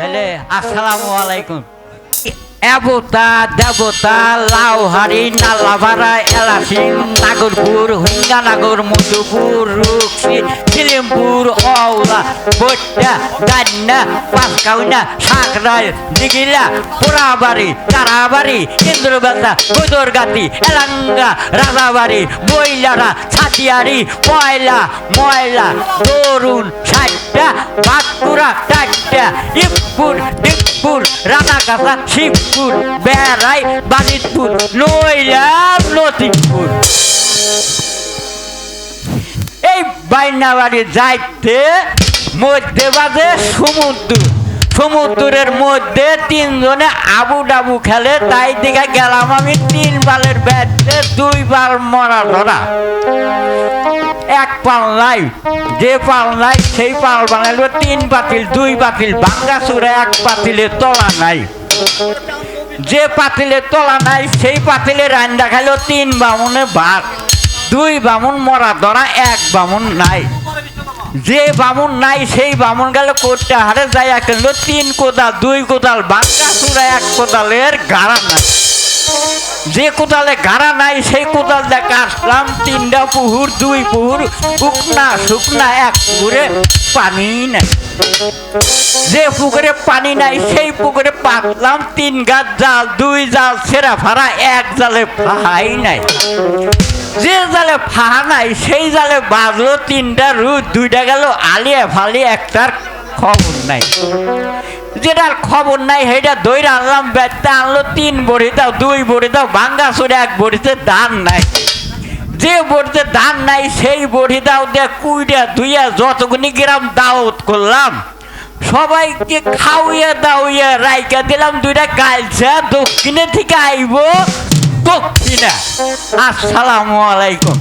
তাহলে আসসালামু আলাইকুম। এবতা, দেবতা লাউহারি নালাভাড়া এলাসিং, নাগরপুর হুঙ্গানাগর মধুপুর রুকসি খিলিমপুর অওলা বট্টা গান্না পাঁচকাউনা সাকরাইল দিগিলা পোড়াবাড়ি তারাবাড়ি ইন্দ্রবেতা কৈদরগাতি এলাঙ্গা, রাজাবাড়ি, বইলারা, ছাতিয়ারি, পয়লা, ময়লা তরুণ ষাটটা বাঁকুড়া, টাট্টা, ইপুর ডিপুর রানাকাছা শিবপুর, বেড়াই, বাজিতপুর নইলা লতিপুর এই বাইনাবাড়ি যাইতে মধ্যে বাজে সমুদ্র। সমুদ্রের মধ্যে তিনজনে আবু ডাবু খেলে, তাই দিকে গেলাম আমি তিন বালের ব্যাটে দুই বার মরা ধরা। এক পাল নাই। যে পাল নাই, সেই পাল বানাইলো। তিন পাতিল দুই পাতিল ভাঙ্গা চুরে, এক পাতিলে তলা নাই। যে পাতিলে তলা নাই, সেই পাতিলে রান্না খাইলো তিন বামুনে ভাত। দুই বামুন মরা ধরা, এক বামুন নাই। যে বামুন নাই, সেই বামুন গেল করতে হারে যাই কিনলো। তিন কোদাল, দুই কোদাল বাঙ্গা চূড়া এক কোদালের গাড়া নাই। যে কোদালে গাড়া নাই, সেই কোদাল দেখে আসলাম তিনটা পুহুর, দুই পুহুর, শুকনা শুকনা এক পুকুরে পানি নাই। যে পুকুরে পানি নাই, সেই পুকুরে পাতলাম তিন গাছ জাল, দুই জাল ছেঁড়া ফাড়া এক জালে ফাহাই নাই। যে জালে ফাহা নাই, সেই জালে বাজলো তিনটা রুদ দুইটা গেল আলিয়ে ফালিয়ে একটার খবর নাই। যেটার খবর নাই সেটা দই আনলাম, বেচতে আনলো, তিন বড়ি দাও, দুই বড়ি দাও, ভাঙ্গা সরে এক বড়িতে দান নাই। যে বড়িতে দান নাই, সেই বড়ি দাও দিয়ে কুইটা দুইয়া যতগুনি গ্রাম দাওত করলাম, সবাইকে খাওয়িয়ে দাওয়িয়ে রাইকা দিলাম, দুইটা গালছা, দক্ষিণে থেকে আইব দক্ষিণে। আসসালামু আলাইকুম।